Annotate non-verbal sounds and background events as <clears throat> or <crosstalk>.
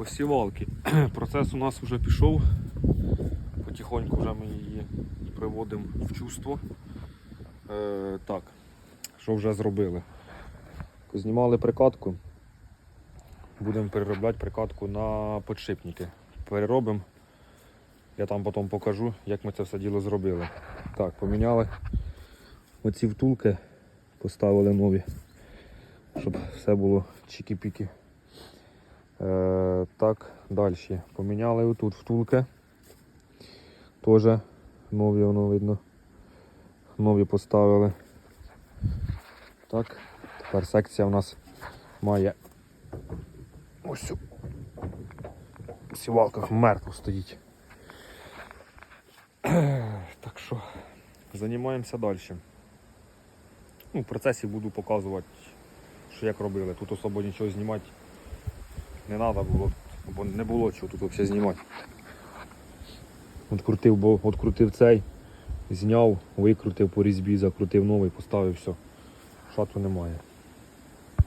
посівалки. <clears throat> Процес у нас вже пішов. Потихоньку вже ми її приводимо в чувство. Е, так, що вже зробили? Знімали прикатку. Будемо переробляти прикатку на подшипники. Переробимо. Я там потім покажу, як ми це все діло зробили. Так, поміняли оці втулки, поставили нові, щоб все було чікі-піки. Так, далі. Поміняли отут втулки. Теж нові воно видно. Нові поставили. Так, тепер секція у нас має ось цю сівалка мертво стоїть. <clears throat> Так що займаємося далі. Ну, в процесі буду показувати, що як робили. Тут особо нічого знімати не треба було, бо не було чого тут взагалі знімати. Открутив, бо открутив цей, зняв, викрутив по різьбі, закрутив новий, поставив все. Шату немає.